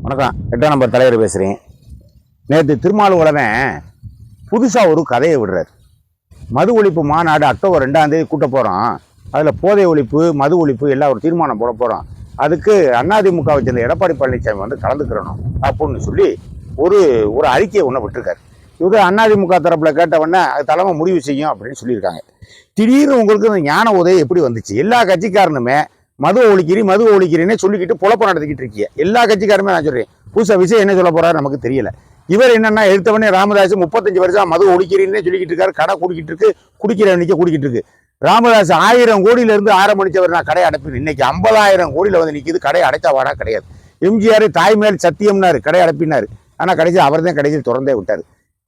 வணக்கம். எட்டாம் நம்பர் தலைவர் பேசுகிறேன் நேற்று திருமாவளவன் புதுசாக ஒரு கதையை விடுறார். மது ஒழிப்பு மாநாடு அக்டோபர் ரெண்டாம் தேதி கூட்ட போகிறோம் அதில் போதை ஒழிப்பு மது ஒழிப்பு எல்லாம் ஒரு தீர்மானம் போட போகிறோம் அதுக்கு அதிமுகவை சேர்ந்த எடப்பாடி பழனிசாமி வந்து கலந்துக்கிறணும் அப்படின்னு சொல்லி ஒரு ஒரு அறிக்கையை ஒன்று விட்டுருக்காரு. இவங்க அதிமுக தரப்பில் கேட்டவொடனே அது தலைமை முடிவு செய்யும் அப்படின்னு சொல்லியிருக்காங்க. திடீர்னு உங்களுக்கு இந்த ஞான உதவி எப்படி வந்துச்சு? எல்லா கட்சிக்காரனுமே மது ஒழிக்கிறீ மது ஒழிக்கிறீன்னு சொல்லிக்கிட்டு புழப்பம் நடத்திக்கிட்டு இருக்கிய. எல்லா கட்சிக்காருமே நான் சொல்கிறேன் புதுசா விஷயம் என்ன சொல்ல போறாரு நமக்கு தெரியல. இவர் என்னன்னா எடுத்தவனே ராமதாஸ் முப்பத்தஞ்சு வருஷம் மது ஒழிக்கிறீன்னு சொல்லிக்கிட்டு இருக்காரு. கடை குடிக்கிட்டு இருக்கு. குடிக்கிற குடிக்கிட்டு இருக்கு. ராமதாஸ் ஆயிரம் கோடியில இருந்து ஆரம்பிச்சவர் நான் கடை அடைப்பேன். இன்னைக்கு ஐம்பதாயிரம் கோடியில் வந்து நிற்கிது கடை அடைச்சா வாடா கிடையாது. எம்ஜிஆர் தாய்மேல் சத்தியம்னாரு. கடை அடைப்பினார். ஆனால் கடைசி அவர் தான் கடைசியில் திறந்தே விட்டார்.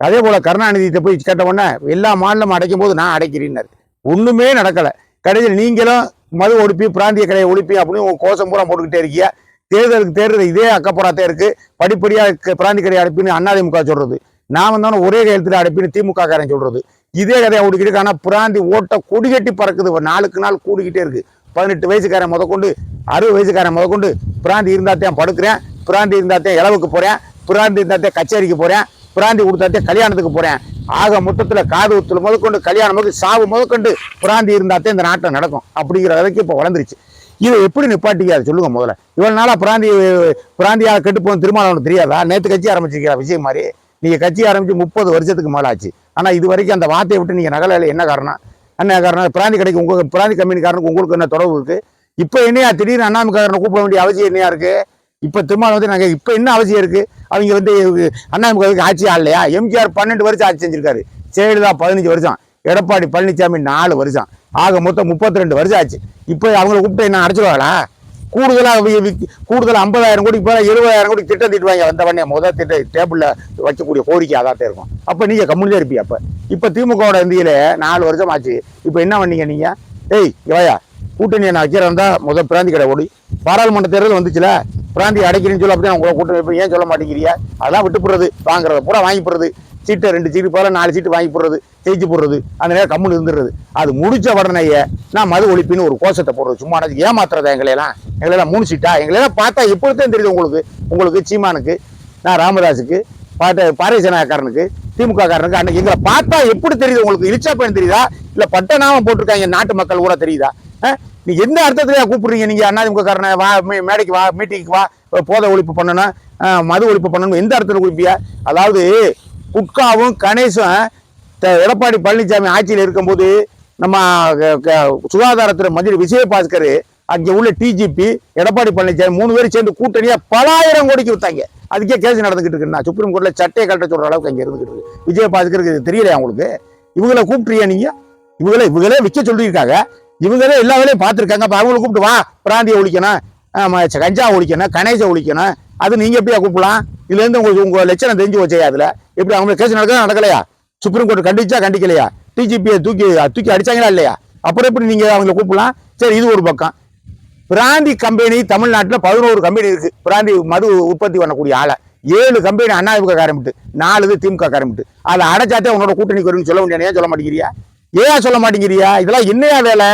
அதே போல கருணாநிதிட்ட போய் கேட்ட உடனே எல்லா மாநிலம் அடைக்கும் போது நான் அடைக்கிறேன்னாரு. ஒண்ணுமே நடக்கலை. கடைசியில் நீங்களும் மது ஒழிப்பி பிராந்திய கடையை ஒழிப்பி அப்படின்னு உங்க கோஷம் பூரா போட்டுக்கிட்டே இருக்கியா? தேர்தலுக்கு தேர்தல் இதே அக்கப்புறாத்தே இருக்கு. படிப்படியாக பிராந்திய கடையை அடைப்பின்னு அண்ணாதிமுக சொல்றது. நான் வந்தாலும் ஒரே கையெழுத்துல அடைப்பின்னு திமுக காரன் சொல்றது. இதே கதையை ஓடிக்கிட்டு ஆனால் பிராந்தி ஓட்ட கொடிகட்டி பறக்குது. நாளுக்கு நாள் கூடிக்கிட்டே இருக்கு. பதினெட்டு வயசுக்காரன் முதற்கொண்டு அறுபது வயசுக்காரன் முதற்கொண்டு பிராந்தி இருந்தாத்தையும் படுக்கிறேன். பிராந்தி இருந்தாத்தையும் இளவுக்கு போறேன். பிராந்தி இருந்தாத்தையும் கச்சேரிக்கு போறேன். பிராந்தி கொடுத்தாத்தே கல்யாணத்துக்கு போகிறேன் ஆக மொத்தத்தில் காது ஊத்துல முதற்கொண்டு கல்யாணம் முதல் சாவு முதற்கொண்டு பிராந்தி இருந்தாத்தே இந்த நாட்டில் நடக்கும். அப்படிங்கிற வரைக்கும் இப்போ வளர்ந்துருச்சு. இதை எப்படி நிப்பாட்டிக்க சொல்லுங்க முதல்ல. இவ்வளோ நாளாக பிராந்தி பிராந்தியாக கெட்டு போன திருமணம் தெரியாதா? நேற்று கட்சி ஆரம்பிச்சிருக்கிற விஷயம் மாதிரி. நீங்க கட்சி ஆரம்பித்து முப்பது வருஷத்துக்கு மேலே ஆச்சு ஆனால் இது வரைக்கும் அந்த வார்த்தையை விட்டு நீங்க நகலையில என்ன காரணம்? என்ன காரணம்? பிராந்தி கடைக்கு உங்களுக்கு பிராந்தி கம்பெனிக்காரனுக்கு உங்களுக்கு என்ன தொடர்பு இருக்குது இப்போ என்னையா திடீர்னு அண்ணாமிக்காரனை கூப்பிட வேண்டிய அவசியம் என்னையா இருக்குது இப்போ திருமாவளவன் வந்து நாங்கள் இப்போ என்ன அவசியம் இருக்குது அவங்க வந்து அண்ணாமுகவுக்கு ஆட்சி ஆடலையா? எம்ஜிஆர் பன்னெண்டு வருஷம் ஆட்சி செஞ்சுருக்காரு. ஜெயலலிதா பதினஞ்சு வருஷம். எடப்பாடி பழனிசாமி நாலு வருஷம். ஆக மொத்தம் முப்பத்தி ரெண்டு வருஷம் ஆச்சு. இப்போ அவங்கள கூப்பிட்டு என்ன அடைச்சிடுவாங்களா கூடுதலாக கூடுதலாக ஐம்பதாயிரம் கோடிக்கு போல இருபதாயிரம் கோடி திட்டம் தீட்டுவாங்க. வந்த முதல் திட்ட டேபிளில் வைக்கக்கூடிய கோரிக்கை அதான் இருக்கும். அப்போ நீங்கள் கம்முனிலே இருப்பீங்க அப்போ. இப்போ திமுகவோட இந்தியில் நாலு வருஷம் ஆச்சு. இப்போ என்ன பண்ணீங்க நீங்கள் ஏய் இவையா கூட்டணி நான் வைக்கிறேன் முதல் பிராந்தி கடை ஓடி. பாராளுமன்ற தேர்தல் வந்துச்சுல. பிராந்தி அடைக்கிறேன்னு சொல்லி அப்படி உங்களை கூட்டணி வைப்பேன். ஏன் சொல்ல மாட்டேங்கிறியா அதெல்லாம் விட்டு போடுறது. வாங்குறத பூரா வாங்கி போடுறது. சீட்டை ரெண்டு சீட்டு போல நாலு சீட்டு வாங்கி போடுறது. ஜெயிச்சு போடுறது. அந்த நேரம் கம்முன்னு இருந்துடுறது. அது முடிச்ச உடனேயே நான் மது ஒழிப்புன்னு ஒரு கோஷத்தை போடுறது. சும்மா எனக்கு ஏமாத்துறதா எங்களையெல்லாம்? எங்களையெல்லாம் மூணு சீட்டா? எங்களையெல்லாம் பார்த்தா எப்படித்தான் தெரியுது உங்களுக்கு? உங்களுக்கு சீமானுக்கு நான் ராமதாஸுக்கு பாட்ட பாரதிசனாக்காரனுக்கு திமுக காரனுக்கு அன்னைக்கு எங்களை பார்த்தா எப்படி தெரியுது உங்களுக்கு? இழிச்சா பயன் தெரியுதா? இல்லை பட்ட நாமம் போட்டிருக்காங்க. நாட்டு மக்கள் கூட தெரியுதா? நீ எந்த அர்த்தத்துல கூப்பிடுறீங்க? நீங்க அதிமுக காரனை வா மேடைக்கு வா மீட்டிங்க்கு வா போதை ஒழிப்பு பண்ணணும். மது ஒழிப்பு பண்ணணும். எந்த அர்த்தத்தில் குறிப்பியா அதாவது குட்காவும் கணேசும் எடப்பாடி பழனிசாமி ஆட்சியில் இருக்கும்போது நம்ம க- சுகாதாரத்துறை மந்திரி விஜயபாஸ்கர் அங்கே உள்ள டிஜிபி எடப்பாடி பழனிசாமி மூணு பேரும் சேர்ந்து கூட்டணியா பலாயிரம் கோடிக்கு வித்தாங்க. அதுக்கே கேஸ் நடந்துகிட்டு இருக்கு நான் சுப்ரீம் கோர்ட்டில் சட்டையை கட்ட சொல்கிற அளவுக்கு அங்கே இருந்துகிட்டு இருக்கு. விஜயபாஸ்கருக்கு இது தெரியலையா உங்களுக்கு? இவங்கள கூப்பிட்றியா நீங்க? இவங்களே இவங்களே விற்க சொல்லியிருக்காங்க. இவங்களே எல்லா வேலையும் பார்த்துருக்காங்க. அப்போ அவங்கள கூப்பிட்டு வா பிராந்திய ஒழிக்கணும். கஞ்சா ஒழிக்கணும் கணேச ஒழிக்கணும். அது நீங்கள் எப்படியா கூப்பிடலாம்? இதுலேருந்து உங்களுக்கு உங்கள் லட்சணம் தெரிஞ்சு வச்சையா அதில்? எப்படி அவங்க கேஸ் நடக்கா நடக்கலையா? சுப்ரீம் கோர்ட் கண்டிச்சா கண்டிக்கலையா? டிஜிபியை தூக்கி தூக்கி அடிச்சாங்களா இல்லையா? அப்புறம் எப்படி நீங்கள் அவங்களை கூப்பிடலாம்? சரி இது ஒரு பக்கம். பிராந்தி கம்பெனி தமிழ்நாட்டில் பதினோரு கம்பெனி இருக்குது பிராந்தி மது உற்பத்தி பண்ணக்கூடிய ஆளை. ஏழு கம்பெனி அதிமுக காரமிட்டு நாலு இது திமுக காரமிட்டு அதை அடைச்சாத்தே உன்னோட கூட்டணி வரும்னு சொல்ல முடியாது ஏன் சொல்ல மாட்டேங்கிறியா? ஏன் சொல்ல மாட்டேங்கிறியா? இதெல்லாம் என்னையா வேலை?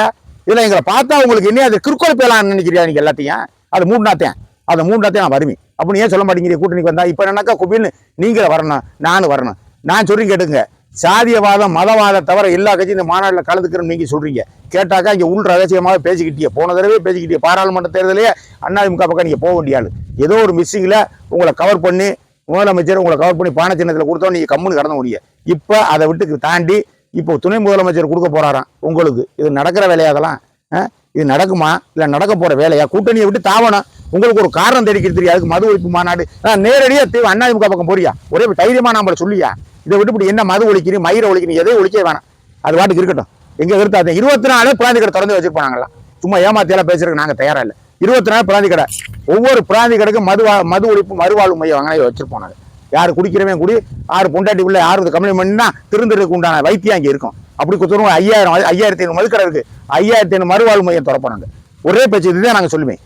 இல்லை எங்களை பார்த்தா உங்களுக்கு என்ன அது கிறுக்கோல் பேலான்னு நினைக்கிறியா நீங்கள் எல்லாத்தையும்? அது மூணாத்தேன் அதை மூணாத்தையும் நான் வருவேன். அப்படின்னு ஏன் சொல்ல மாட்டேங்கிறீங்க? கூட்டணிக்கு வந்தால் இப்போ என்னக்கா குபின்னு நீங்களே வரணும் நானும் வரணும். நான் சொல்லி கேட்டுங்க. சாதியவாதம் மதவாதம் தவிர எல்லா கட்சியும் இந்த மாநாட்டில் கலந்துக்கிறோம் நீங்கள் சொல்கிறீங்க கேட்டாக்கா இங்கே உள் ரகசியமாக பேசிக்கிட்டீங்க. போன தடவை பேசிக்கிட்டீங்க. பாராளுமன்ற தேர்தலையே அதிமுக பக்கம் நீங்கள் போக வேண்டிய ஆள். ஏதோ ஒரு மிஸ்ஸிங்கில் உங்களை கவர் பண்ணி முதலமைச்சர் உங்களை கவர் பண்ணி பானை சின்னத்தில் கொடுத்தோம் நீங்கள் கம்முன்னு கடந்த முடியும் இப்போ அதை விட்டு தாண்டி இப்போ துணை முதலமைச்சர் கொடுக்க போறாராம். உங்களுக்கு. இது நடக்கிற வேலையாகலாம் ஆ? இது நடக்குமா? இல்ல நடக்க போற வேலையா? கூட்டணியை விட்டு தாவணும். உங்களுக்கு ஒரு காரணம் தெரிவிக்கிறது தெரியாது. அதுக்கு மது ஒழிப்பு மாநாடு. நான் நேரடியா தீவு அதிமுக பக்கம் போறியா? ஒரே தைரியமா நம்மள சொல்லியா? இதை விட்டு இப்படி என்ன மது ஒழிக்கிறீங்க மயிரை ஒழிக்கிறீங்க எதையும் ஒழிக்க வேணாம். அது வாட்டுக்கு இருக்கட்டும். எங்க இருக்காது இருபத்தி நாலு பிராந்தி கடை திறந்து வச்சிருப்பாங்களா சும்மா ஏமாத்தியெல்லாம் பேசுறதுக்கு நாங்க தயாரா இல்லை. இருபத்தி நாலு பிராந்தி கடை. ஒவ்வொரு பிராந்தி கடைக்கும் மது மது ஒழிப்பு மறுவாழ்வு மையம் வாங்கினா வச்சிருப்போம் நாங்கள் யார் குடிக்கிறவன் குடி ஆறு பொண்டாட்டி உள்ள யார் கம்ப்ளைண்ட் பண்ணினா திருந்துறதுக்கு உண்டான வைத்தியம் அங்கே இருக்கும். அப்படி கொடுத்துருவோம் ஐயாயிரம் ஐயாயிரத்தி ஐநூறு மதுக்கடை இருக்கு. ஐயாயிரத்தி ஐநூறு மறுவாழ்வு மையம் திறப்போனாங்க. ஒரே பேச்சு இதுதான் நாங்கள் சொல்லுவேன்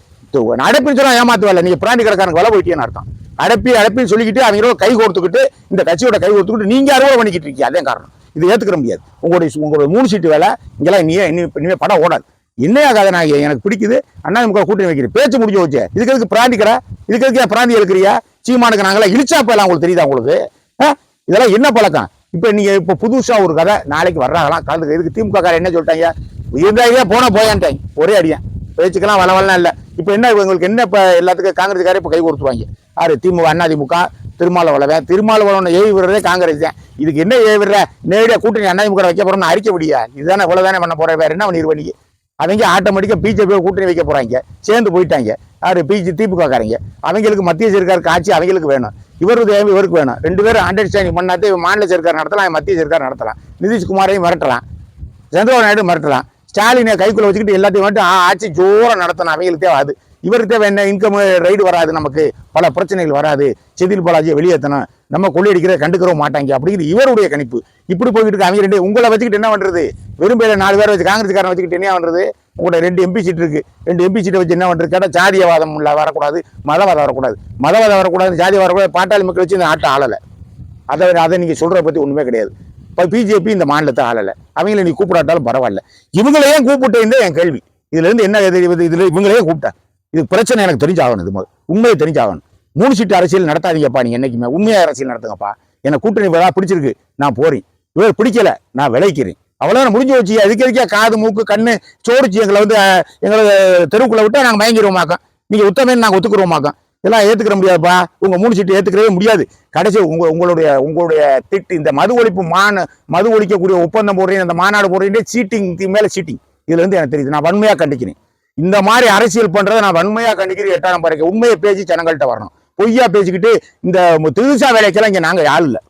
அடைப்பின்னு சொன்னா ஏமாத்துவல நீங்கள் பிராண்டி கடைக்காரனுக்கு வலை போயிட்டேன்னு அர்த்தம். அடப்பி அடப்பின்னு சொல்லிக்கிட்டு அவங்களோட கை கொடுத்துக்கிட்டு இந்த கட்சியோட கை கொடுத்துக்கிட்டு நீங்க அறுவடை பண்ணிக்கிட்டு இருக்கீங்க? அதே காரணம். இது ஏத்துக்கிற முடியாது. உங்களுடைய உங்களுடைய மூணு சீட்டு வேலை இங்கெல்லாம் இனியே இனி இனிமே படம் ஓடாது. என்னையா கதை நான் எனக்கு பிடிக்குது. அண்ணா நமக்கு கூட்டணி வைக்கிறேன். பேச்சு முடிஞ்சு வச்சு இதுக்கு எதுக்கு கடை? இதுக்கு எதுக்கு பிராந்தி எடுக்கிறியா சீமானுக்கு நாங்களா இழிச்சா போயலாம் உங்களுக்கு தெரியுதா உங்களுக்கு? இதெல்லாம் என்ன பழக்கம்? இப்போ நீங்கள் இப்போ புதுசாக ஒரு கதை நாளைக்கு வர்றாங்களாம் கலந்து இதுக்கு திமுக காரர் என்ன சொல்லிட்டாங்க? இருந்தாங்க போனால் போயான்ட்டாங்க. ஒரே அடியன் பேச்சுக்கெல்லாம் வளவலாம் இல்லை. இப்போ என்ன இவங்களுக்கு என்ன இப்போ எல்லாத்துக்கும் காங்கிரஸ்காரே இப்போ கை கொடுத்துருவாங்க? யார்? திமுக அதிமுக திருமாவளவன் திருமாவளவன் ஏவி விடுறதே காங்கிரஸ் தான். இதுக்கு என்ன ஏவி விடுற? நேரடியாக கூட்டணி அதிமுக வைக்க போகிறோம்னு அறிக்கை முடியாது இதுதானே இவ்வளவுதானே பண்ண போகிற வேறு என்ன பண்ணிடுவ நீ? அவங்க ஆட்டோமேட்டிக்காக பிஜேபியை கூட்டணி வைக்க போகிறாங்க சேர்ந்து போயிட்டாங்க. யார்? பிஜி திமுக அவங்களுக்கு மத்திய சர்க்காருக்கு ஆட்சி அவங்களுக்கு வேணும். இவரு தேவை இவருக்கு வேணும். ரெண்டு பேரும் அண்டர்ஸ்டாண்டிங் பண்ணாதே மாநில சர்க்கார் நடத்தலாம் மத்திய சர்க்கார் நடத்தலாம். நிதிஷ்குமாரையும் மிரட்டலாம். சந்திரபாபு நாயுடு மிரட்டலாம். ஸ்டாலினை கைக்குள்ள வச்சுக்கிட்டு எல்லாத்தையும் மட்டும் ஆ, ஆட்சி ஜோரம் நடத்தணும். அவங்களுக்கு தேவை அது. இவருக்கு தேவை என்ன? இன்கம் ரைடு வராது நமக்கு. பல பிரச்சனைகள் வராது. செதில் பாலாஜியை வெளியேற்றணும். நம்ம கொள்ளையடிக்கிற கண்டுக்கிறோம் மாட்டாங்க. அப்படிங்கிறது இவருடைய கணிப்பு. இப்படி போய்கிட்டு இருக்க. அவங்க ரெண்டு உங்களை வச்சுக்கிட்டு என்ன பண்ணுறது வெறும் நாலு பேரை வச்சு காங்கிரஸ்காரன் வச்சுக்கிட்டு என்ன பண்ணுறது உங்கள்கிட்ட ரெண்டு எம்பி சீட் இருக்கு. ரெண்டு எம்பி சீட்டை வச்சு என்ன பண்ணுறது கேட்டால் ஜாதியவாதம் உள்ள வரக்கூடாது மதவாதம் வரக்கூடாது. மதவாதம் வரக்கூடாது ஜாதி வரக்கூடாது பாட்டாளி மக்கள் வச்சு இந்த ஆட்டம் ஆளலை. அதை அதை நீங்கள் சொல்கிறத பற்றி ஒன்றுமே கிடையாது. இப்போ பிஜேபி இந்த மாநிலத்தை ஆளலை. அவங்கள நீ கூப்பிடாட்டாலும் பரவாயில்ல. இவங்களையே கூப்பிட்டேன் என் கேள்வி. இதுலேருந்து என்ன தெரியுது இதில் இவங்களையே கூப்பிட்டேன். இது பிரச்சனை எனக்கு தெரிஞ்சாகணும் இது முதல். உண்மையை தெரிஞ்சாகணும். மூணு சீட்டு அரசியல் நடத்தாதீங்கப்பா நீங்கள் என்னைக்குமே. உண்மையாக அரசியல் நடத்துங்கப்பா. எனக்கு கூட்டணி விழா பிடிச்சிருக்கு. நான் போகிறேன் இவர் பிடிக்கல. நான் விளைக்கிறேன். அவ்வளோதான் முடிஞ்சு வச்சு அதுக்கு எதுக்கே காது மூக்கு கண்ணு சோடிச்சு எங்களை வந்து எங்களை தெருவுக்குள்ளே விட்டால் நாங்கள் மயங்கிடுவோமாக்கோம் நீங்கள் உத்தமேன்னு நாங்கள் ஒத்துக்குருவோமாக்கோம். இதெல்லாம் ஏற்றுக்கிற முடியாதுப்பா. உங்கள் மூணு சீட்டு ஏற்றுக்கவே முடியாது. கடைசி உங்கள் உங்களுடைய உங்களுடைய திட்டு இந்த மது ஒழிப்பு மான மது ஒழிக்கக்கூடிய ஒப்பந்தம் போடுறீங்க இந்த மாநாடு போடுறீங்க சீட்டிங் மேலே சீட்டிங் இதுலேருந்து எனக்கு தெரியுது. நான் வன்மையாக கண்டிக்கிறேன். இந்த மாதிரி அரசியல் பண்ணுறதை நான் வன்மையாக கண்டிக்கிறேன். எட்டாம் பறக்க உண்மையை பேசி ஜனங்கள்கிட்ட வரணும். பொய்யா பேசிக்கிட்டு இந்த திருசா வேலைக்கெல்லாம் இங்கே நாங்கள் யாரும் இல்லை.